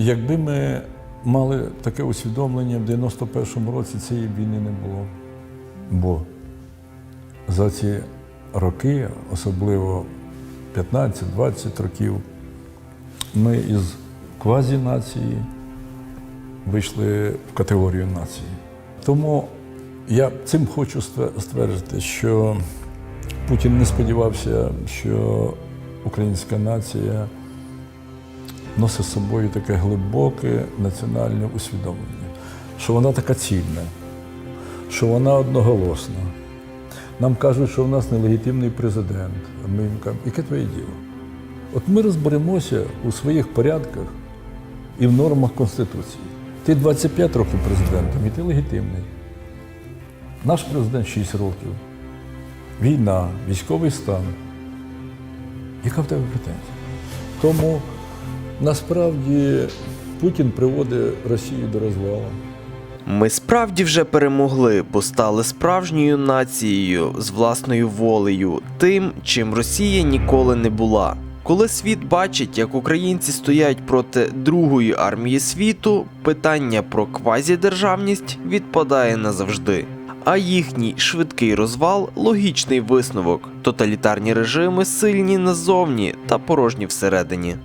Якби ми мали таке усвідомлення, в 91-му році цієї війни не було. Бо за ці роки, особливо 15-20 років, ми із квазінації вийшли в категорію нації. Тому я цим хочу стверджувати, що Путін не сподівався, що українська нація носить з собою таке глибоке національне усвідомлення, що вона така цільна, що вона одноголосна. Нам кажуть, що в нас нелегітимний президент. А ми їм кажемо, яке твоє діло? От ми розберемося у своїх порядках і в нормах Конституції. Ти 25 років президентом, і ти легітимний. Наш президент 6 років. Війна, військовий стан. Яка в тебе претензія? Тому насправді Путін приводить Росію до розвалу. Ми справді вже перемогли, бо стали справжньою нацією з власною волею, тим, чим Росія ніколи не була. Коли світ бачить, як українці стоять проти другої армії світу, питання про квазідержавність відпадає назавжди. А їхній швидкий розвал логічний висновок: тоталітарні режими сильні назовні та порожні всередині.